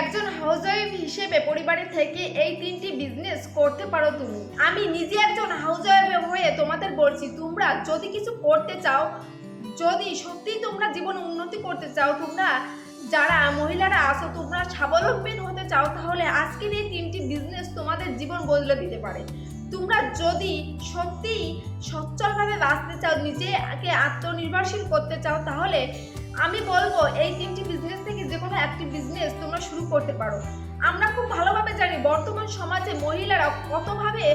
একজন হাউসওয়াইফ হিসেবে পরিবারে থেকে এই তিনটি বিজনেস করতে পারো তুমি। আমি নিজে একজন হাউসওয়াইফ হয়ে তোমাদের বলছি, তোমরা যদি কিছু করতে চাও, যদি সত্যিই তোমরা জীবনে উন্নতি করতে চাও, তোমরা যারা মহিলারা আছো, তোমরা স্বাবলম্বী হতে চাও, তাহলে আজকের এই তিনটি বিজনেস তোমাদের জীবন বদলে দিতে পারে। তোমরা যদি সত্যিই সচ্ছলভাবে বাঁচতে চাও, নিজেকে আত্মনির্ভরশীল করতে চাও, তাহলে আমি বলব এই তিনটি কোনো একটি বিজনেস তোমরা শুরু করতে পারো। আমরা খুব ভালোভাবে জানি বর্তমান সমাজে মহিলারা কতভাবে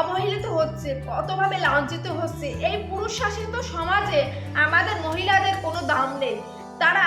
অবহেলিত হচ্ছে, কতভাবে লাঞ্ছিত হচ্ছে। এই পুরুষ শাসিত সমাজে আমাদের মহিলাদের কোনো দাম নেই। তারা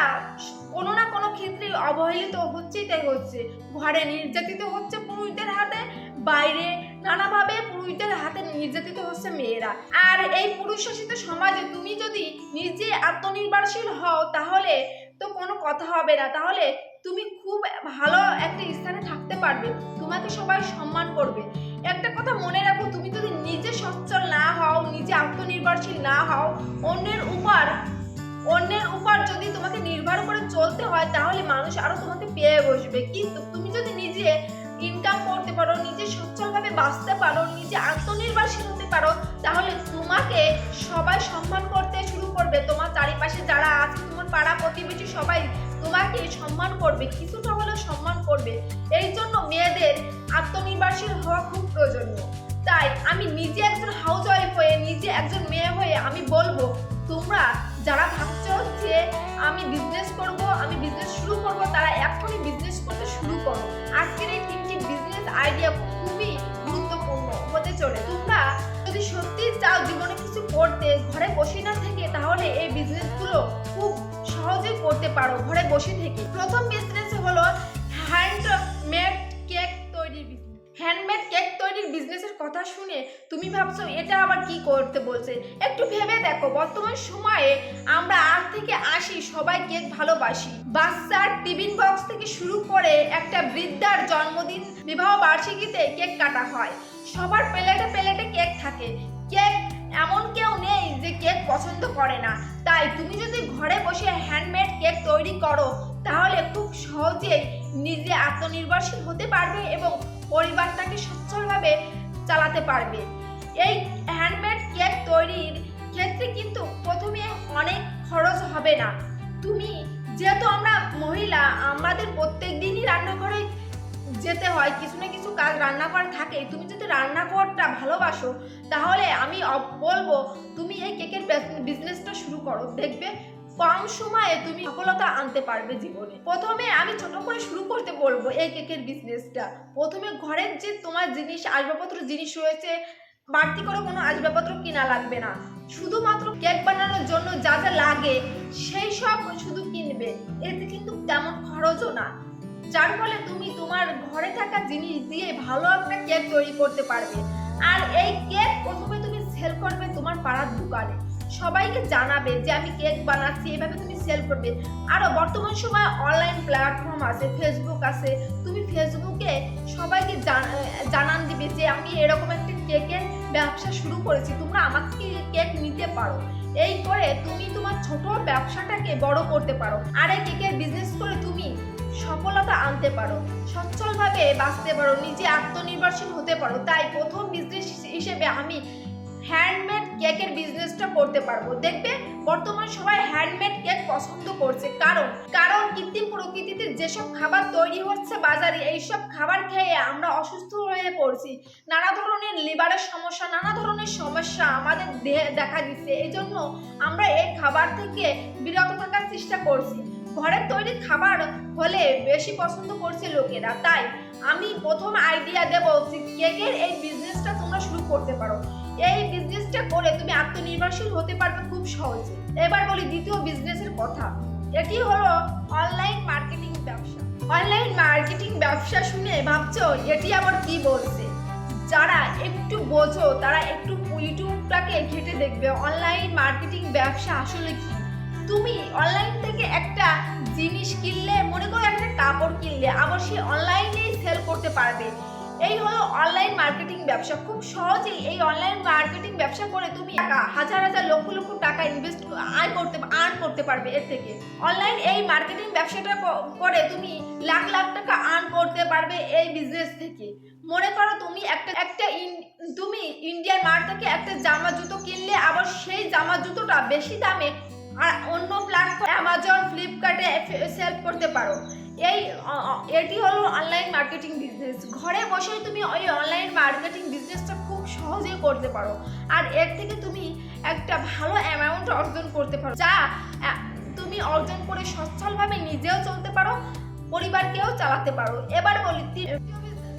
কোনো না কোনো ক্ষেত্রে অবহেলিত হচ্ছেই তাই হচ্ছে। ঘরে নির্যাতিত হচ্ছে পুরুষদের হাতে, বাইরে নানাভাবে পুরুষদের হাতে নির্যাতিত হচ্ছে মেয়েরা। আর এই পুরুষ শাসিত সমাজে তুমি যদি নিজে আত্মনির্ভরশীল হও, তাহলে তো কোনো কথা হবে না। তাহলে তুমি খুব ভালো একটা স্থানে থাকতে পারবে। তোমাকে সবাই সম্মান করবে। একটা কথা মনে রাখো, তুমি যদি নিজে সচ্ছল না হও, নিজে আত্মনির্ভরশীল না হও, অন্যের উপর অন্যের উপর যদি তোমাকে নির্ভর করে চলতে হয়, তাহলে মানুষ আরও তোমাকে পেয়ে বসবে। কিন্তু তুমি যদি নিজে ইনকাম করতে পারো, নিজে সচ্ছলভাবে বাঁচতে পারো, নিজে আত্মনির্ভরশীল হতে পারো, তাহলে তোমাকে সবাই সম্মান করতে শুরু করবে। তোমার চারিপাশে যারা আছে পাড়া প্রতিবেশী সবাই তোমাকে সম্মান করবে, কিছুটা হলেও সম্মান করবে। এই জন্য মেয়েদের আত্মনির্ভরশীল হওয়া খুব প্রয়োজনীয়। তাই আমি নিজে একজন হাউস ওয়াইফ হয়ে, নিজে একজন মেয়ে হয়ে আমি বলব, তোমরা যারা ভাবছ যে আমি বিজনেস করব, আমি বিজনেস শুরু করব, তারা এখনই বিজনেস করতে শুরু করো। আজকের এই তিনটি বিজনেস আইডিয়া খুবই গুরুত্বপূর্ণ হতে চলে। তোমরা যদি সত্যি চাও জীবনে কিছু করতে, ঘরে বসে না থেকে, তাহলে এই বিজনেসগুলো খুব সহজেই করতে পারো, ঘরে বসে থেকে। প্রথম বিজনেস হলো হ্যান্ডমেড কেক তৈরির বিজনেস হ্যান্ডমেড কেক তৈরির বিজনেসের কথা শুনে তুমি ভাবছ, এটা আবার কি করতে বলছে? একটু ভেবে দেখো, বর্তমান সময়ে আমরা আট থেকে আসি সবাই কেক ভালোবাসি। বাচ্চার টিফিন বক্স থেকে শুরু করে একটা বৃদ্ধার জন্মদিন, বিবাহ বার্ষিকীতে কেক কাটা হয়। সবার প্লেটে প্লেটে কেক থাকে। কেক এমন কেউ নেই যে কেক পছন্দ করে না। তাই তুমি যদি ঘরে বসে হ্যান্ডমেড কেক তৈরি করো, তাহলে খুব সহজেই নিজে আত্মনির্ভরশীল হতে পারবে এবং পরিবারটাকে সচ্ছলভাবে চালাতে পারবে। এই হ্যান্ডমেড কেক তৈরির ক্ষেত্রে কিন্তু প্রথমে অনেক খরচ হবে না। তুমি, যেহেতু আমরা মহিলা, আমাদের প্রত্যেক দিনই রান্নাঘরে যেতে হয়, কিছু না কিছু কাজ রান্নাঘর থাকে। তুমি যদি রান্নাঘরটা ভালোবাসো, তাহলে আমি বলব, তুমি এই কেকের বিজনেসটা শুরু করো। দেখবে কম সময়ে তুমি সফলতা আনতে পারবে জীবনে। প্রথমে আমি ছোট করে শুরু করতে বলব এই কেকের বিজনেসটা প্রথমে ঘরের যে তোমার জিনিস, আসবাবপত্র জিনিস রয়েছে, বাড়তি করে কোনো আসবাবপত্র কিনা লাগবে না। শুধুমাত্র কেক বানানোর জন্য যা যা লাগে, সেই সব শুধু কিনবে। এতে কিন্তু তেমন খরচও না। যার ফলে তুমি তোমার ঘরে থাকা জিনিস দিয়ে ভালো একটা কেক তৈরি করতে পারবে। আর এই কেক প্রথমে তুমি সেল করবে তোমার পাড়ার দোকানে। সবাইকে জানাবে যে, আমি কেক বানাচ্ছি, এভাবে তুমি সেল করবে। আরও বর্তমান সময় অনলাইন প্ল্যাটফর্ম আছে ফেসবুক আছে। তুমি ফেসবুকে সবাইকে জান- জানান দিবে যে, আমি এরকম একটা কেকের ব্যবসা শুরু করেছি, তোমরা আমাকে কেক নিতে পারো। এই করে তুমি তোমার ছোট ব্যবসাটাকে বড় করতে পারো। আর এই কেকের বিজনেস করে তুমি সফলতা আনতে পারো। সচ্ছলভাবে বাঁচতে পারো, নিজে আত্মনির্ভরশীল হতে পারো। তাই প্রথম বিজনেস হিসেবে আমি হ্যান্ডমেড কেকের বিজনেসটা করতে পারব। দেখবে, বর্তমান সবাই হ্যান্ডমেড কেক পছন্দ করছে। কারণ কারণ কৃত্রিম প্রকৃতিতে যেসব খাবার তৈরি হচ্ছে বাজারে, এইসব খাবার খেয়ে আমরা অসুস্থ হয়ে পড়ছি। নানা ধরনের লিভারের সমস্যা, নানা ধরনের সমস্যা আমাদের দেহে দেখা দিচ্ছে। এই জন্য আমরা এই খাবার থেকে বিরত থাকার চেষ্টা করছি। ঘরের তৈরি খাবার হলে বেশি পছন্দ করছে লোকেরা। তাই আমি প্রথম আইডিয়া দেব যে কেকের এই বিজনেসটা তোমরা শুরু করতে পারো। এই বিজনেসটা করে তুমি আত্মনির্ভরশীল হতে পারবে খুব সহজে। এবার বলি দ্বিতীয় বিজনেসের কথা। এটি হলো অনলাইন মার্কেটিং ব্যবসা। অনলাইন মার্কেটিং ব্যবসা শুনে ভাবছ, এটি আবার কি বলছে? যারা একটু বোঝো, তারা একটু ইউটিউবটাকে ঘেটে দেখবে। অনলাইন মার্কেটিং ব্যবসা আসলে কি? তুমি অনলাইন থেকে একটা জিনিস কিনলে, মনে করো একটা কাপড় কিনলে, আবার সে অনলাইনেই সেল করতে পারবে। এই হলো অনলাইন মার্কেটিং ব্যবসা। খুব সহজেই এই অনলাইন মার্কেটিং ব্যবসা করে তুমি হাজার হাজার লক্ষ লক্ষ টাকা ইনভেস্ট আয় করতে আর্ন করতে পারবে এর থেকে। অনলাইন এই মার্কেটিং ব্যবসাটা করে তুমি লাখ লাখ টাকা আর্ন করতে পারবে এই বিজনেস থেকে। মনে করো তুমি একটা একটা তুমি ইন্ডিয়ান মার্ট থেকে একটা জামা জুতো কিনলে, আবার সেই জামা জুতোটা বেশি দামে আর অন্য প্ল্যাটফর্ম অ্যামাজন ফ্লিপকার্টে সেল করতে পারো। এই এটি হলো অনলাইন মার্কেটিং বিজনেস ঘরে বসেই তুমি ওই অনলাইন মার্কেটিং বিজনেসটা খুব সহজেই করতে পারো। আর এর থেকে তুমি একটা ভালো অ্যামাউন্ট অর্জন করতে পারো। যা তুমি অর্জন করে সচ্ছলভাবে নিজেও চলতে পারো, পরিবারকেও চালাতে পারো। এবার বলি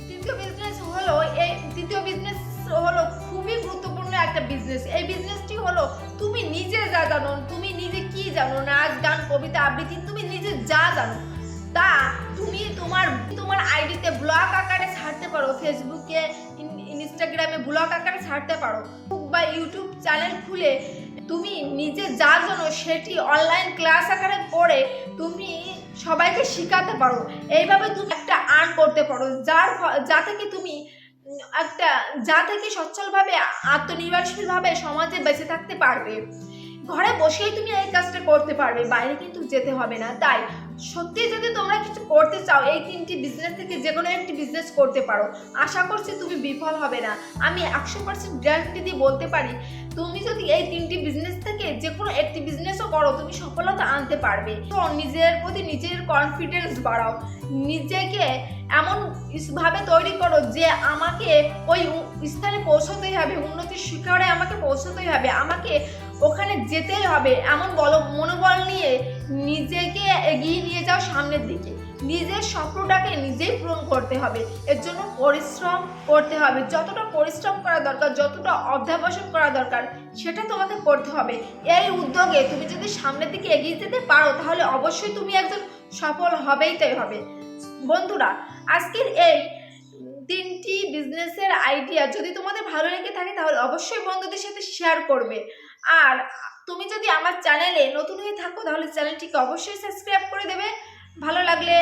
তৃতীয় বিজনেস হলো, এই তৃতীয় বিজনেস হলো খুবই গুরুত্বপূর্ণ একটা বিজনেস এই বিজনেসটি হলো, তুমি নিজে যা জানো, তুমি নিজে জানো, নাচ, গান, কবিতা, আবৃত্তি, তুমি নিজে যা জানো। তা তুমি তোমার তোমার আইডিতে ব্লগ আকারে ছাড়তে পারো, ফেসবুকে ইনস্টাগ্রামে ব্লগ আকারে ছাড়তে পারো। বা ইউটিউব চ্যানেল খুলে তুমি নিজে যা জানো, সেটি অনলাইন ক্লাস আকারে করে তুমি সবাইকে শেখাতে পারো। এইভাবে তুমি একটা আর্ন করতে পারো, যার যা থেকে তুমি একটা, যা থেকে সচ্ছলভাবে, আত্মনির্ভরশীলভাবে সমাজে বেঁচে থাকতে পারবে। ঘরে বসেই তুমি এই কাজটা করতে পারবে, বাইরে কিন্তু যেতে হবে না। তাই সত্যি যদি তোমরা কিছু করতে চাও, এই তিনটি বিজনেস থেকে যে কোনো একটি বিজনেস করতে পারো। আশা করছি তুমি বিফল হবে না। আমি একশো পার্সেন্ট গ্যারান্টি দিয়ে বলতে পারি, তুমি যদি এই তিনটি বিজনেস থেকে যে কোনো একটি বিজনেসও করো, তুমি সফলতা আনতে পারবে। তো নিজের প্রতি নিজের কনফিডেন্স বাড়াও। নিজেকে এমন ভাবে তৈরি করো যে আমাকে ওই স্থানে পৌঁছতেই হবে, উন্নতির শিখরে আমাকে পৌঁছতেই হবে, আমাকে ওখানে যেতেই হবে এমন বল, মনোবল নিয়ে নিজেকে এগিয়ে নিয়ে যাও সামনের দিকে। নিজের স্বপ্নটাকে নিজেই পূরণ করতে হবে। এর জন্য পরিশ্রম করতে হবে। যতটা পরিশ্রম করা দরকার, যতটা অধ্যাবসন করা দরকার, সেটা তোমাকে করতে হবে। এই উদ্যোগে তুমি যদি সামনের দিকে এগিয়ে যেতে পারো, তাহলে অবশ্যই তুমি একজন সফল হবেই তাই হবে। বন্ধুরা, আজকের এই তিনটি বিজনেসের আইডিয়া যদি তোমাদের ভালো লেগে থাকে, তাহলে অবশ্যই বন্ধুদের সাথে শেয়ার করবে। আর তুমি যদি আমার চ্যানেলে নতুন হয়ে থাকো, তাহলে চ্যানেলটিকে অবশ্যই সাবস্ক্রাইব করে দেবে। ভালো লাগলে